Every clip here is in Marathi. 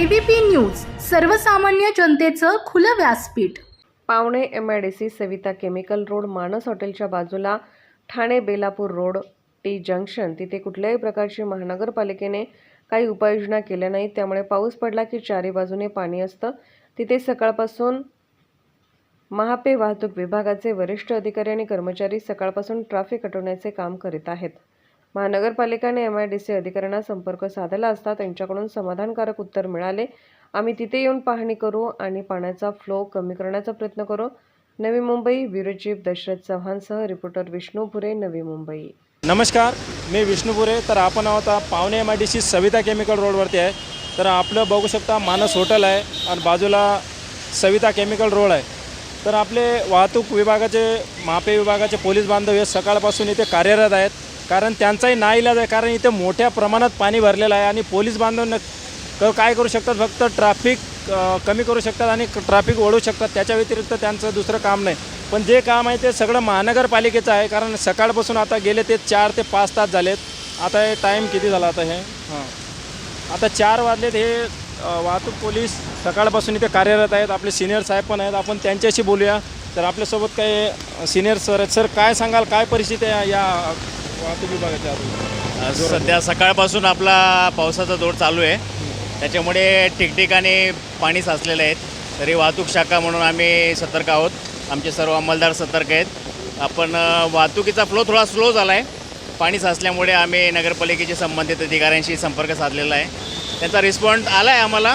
एबीपी न्यूज सर्वसामान्य जनतेचं खुलं व्यासपीठ. Pawane M I D C Savita chemical road Manas हॉटेलच्या बाजूला Thane Belapur road T junction. तिथे कुठल्याही प्रकारची महानगरपालिकेने काही उपाययोजना केल्या नाहीत. त्यामुळे पाऊस पडला की चारी बाजूने पाणी असतं. तिथे सकाळपासून महापे वाहतूक विभागाचे वरिष्ठ अधिकारी आणि कर्मचारी सकाळपासून ट्रॅफिक हटवण्याचे काम करीत आहेत. महानगरपालिकाने एम आय डी सी अधिकाऱ्यांना संपर्क साधला असता त्यांच्याकडून समाधानकारक उत्तर मिळाले. आम्ही तिथे येऊन पाहणी करू आणि पाण्याचा फ्लो कमी करण्याचा प्रयत्न करू. नवी मुंबई ब्युरोचीफ दशरथ चव्हाणसह रिपोर्टर विष्णू भुरे नवी मुंबई. नमस्कार मी विष्णुपुरे तर आपण आहोत आता Pawane M I D C Savita chemical रोडवरती आहे. तर आपलं बघू शकता मानस हॉटेल आहे आणि बाजूला सविता केमिकल रोड आहे. तर आपले वाहतूक विभागाचे मापे विभागाचे पोलीस बांधव हे सकाळपासून इथे कार्यरत आहेत. कारण त्यांचाही नाईलाज आहे कारण इथे मोठ्या प्रमाणात पाणी भरलेलं आहे आणि पोलीस बांधव न काय करू शकतात? फक्त ट्रॅफिक कमी करू शकतात आणि ट्रॅफिक ओढू शकतात. त्याच्या व्यतिरिक्त त्यांचं दुसरं काम नाही. पण जे काम आहे ते सगळं महानगरपालिकेचं आहे कारण सकाळपासून आता गेले ते चार ते पाच तास झालेत. आता हे टाईम किती झाला आता हे? हां. आता चार वाजलेत हे वाहतूक पोलीस सकाळपासून इथे कार्यरत आहेत. आपले सिनियर साहेब पण आहेत. आपण त्यांच्याशी बोलूया. तर आपल्यासोबत काही सिनियर सर आहेत. सर काय सांगाल? काय परिस्थिती आहे या वाहतूक विभागाच्या सध्या सकाळपासून आपला पावसाचा जोर चालू आहे. त्याच्यामुळे ठिकठिकाणी पाणी साचलेलं आहे. तरी वाहतूक शाखा म्हणून आम्ही सतर्क आहोत. आमचे सर्व अंमलदार सतर्क आहेत. आपण वाहतुकीचा फ्लो थोडा स्लो झाला आहे पाणी साचल्यामुळे आम्ही नगरपालिकेचे संबंधित अधिकाऱ्यांशी संपर्क साधलेला आहे. त्यांचा रिस्पॉन्स आला आहे आम्हाला.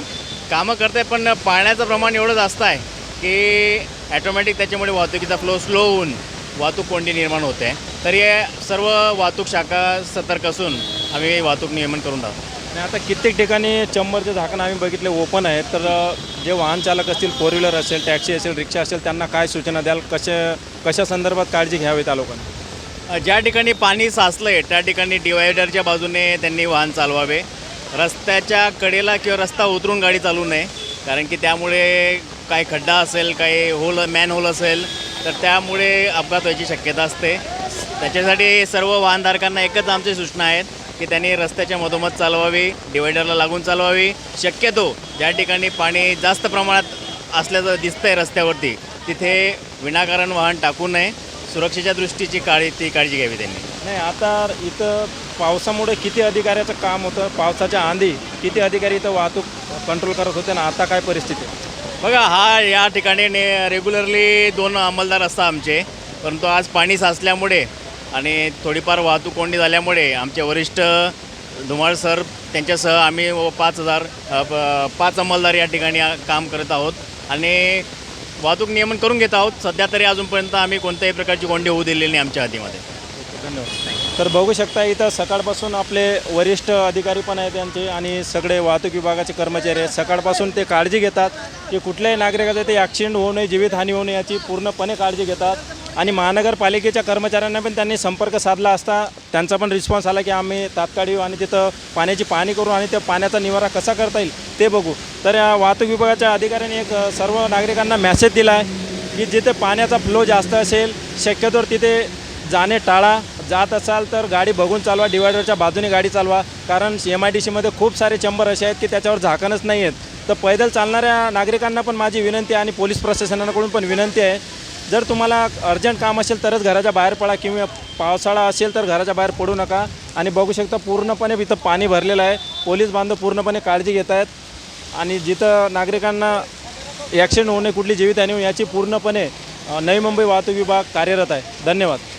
कामं करते पण पाण्याचं प्रमाण एवढं जास्त आहे की ॲटोमॅटिक त्याच्यामुळे वाहतुकीचा फ्लो स्लो होऊन वाहतूक कोंडी निर्माण होते. तरी सर्व वाहतूक शाखा सतर्क असून आम्ही वाहतूक नियमन करून राहतो. आणि आता कित्येक ठिकाणी चंबरचे झाकण आम्ही बघितले ओपन आहे तर जे वाहन चालक असतील फोर व्हीलर असेल टॅक्सी असेल रिक्षा असेल त्यांना काय सूचना द्याल? कशा कशा संदर्भात काळजी घ्यावी त्या लोकांनी? ज्या ठिकाणी पाणी साचलं आहे त्या ठिकाणी डिवायडरच्या बाजूने त्यांनी वाहन चालवावे. रस्त्याच्या कडेला किंवा रस्ता उतरून गाडी चालू नये. कारण की त्यामुळे काही खड्डा असेल काही होल मॅन होल असेल तर त्यामुळे अपघात व्हायची शक्यता असते. त्याच्यासाठी सर्व वाहनधारकांना एकच आमची सूचना आहेत की त्यांनी रस्त्याच्या मधोमध चालवावी डिवायडरला लागून चालवावी. शक्यतो ज्या ठिकाणी पाणी जास्त प्रमाणात असल्याचं दिसतंय रस्त्यावरती तिथे विनाकारण वाहन टाकू नये. सुरक्षेच्या दृष्टीची काळी ती काळजी घ्यावी त्यांनी. नाही आता इथं पावसामुळे किती अधिकाऱ्याचं काम होतं पावसाच्या आंधी किती अधिकारी इथं वाहतूक कंट्रोल करत होते ना आता काय परिस्थिती आहे? बघा हा या ठिकाणी ने रेग्युलरली दोन अंमलदार असतात आमचे. परंतु आज पाणी साचल्यामुळे आणि थोडीफार वाहतूक कोंडी झाल्यामुळे आमचे वरिष्ठ धुमाळ सर त्यांच्यासह आम्ही व पाच हजार अ, प- पाच अंमलदार या ठिकाणी आ- काम करत आहोत. आणि वाहतूक नियमन करून घेत आहोत. सध्या तरी अजूनपर्यंत आम्ही कोणत्याही प्रकारची कोंडी होऊ दिलेली नाही आमच्या हातीमध्ये. धन्यवाद. तर बघू शकता इथं सकाळपासून आपले वरिष्ठ अधिकारी पण आहेत त्यांचे आणि सगळे वाहतूक विभागाचे कर्मचारी आहेत. सकाळपासून ते काळजी घेतात की कुठल्याही नागरिकाचं ते ॲक्सिडेंट होऊ नये जीवितहानी होऊ नये याची पूर्णपणे काळजी घेतात. आणि महानगरपालिकेच्या कर्मचाऱ्यांना पण त्यांनी संपर्क साधला असता त्यांचा पण रिस्पॉन्स आला की आम्ही तात्काळ येऊ आणि तिथं पाण्याची पाहणी करू आणि त्या पाण्याचा निवारा कसा करता येईल ते बघू. तर या वाहतूक विभागाच्या अधिकाऱ्यांनी एक सर्व नागरिकांना मेसेज दिला आहे की जिथे पाण्याचा फ्लो जास्त असेल शक्यतोवर तिथे जाणे टाळा. जात असाल तर गाडी बघून चालवा डिवायडरच्या बाजूने गाडी चालवा. कारण एम आय डी सीमध्ये खूप सारे चंबर असे आहेत की त्याच्यावर झाकणच नाही आहेत. तर पैदल चालणाऱ्या नागरिकांना पण माझी विनंती आहे आणि पोलीस प्रशासनाकडून पण विनंती आहे. जर तुम्हाला अर्जंट काम असेल तरच घराच्या बाहेर पडा किंवा पावसाळा असेल तर घराच्या बाहेर पडू नका. आणि बघू शकता पूर्णपणे इथं पाणी भरलेलं आहे. पोलीस बांधव पूर्णपणे काळजी घेत आहेत. आणि जिथं नागरिकांना ॲक्सिडेंट होऊ नये कुठली जीवितहानी याची पूर्णपणे नवी मुंबई वाहतूक विभाग कार्यरत आहे. धन्यवाद.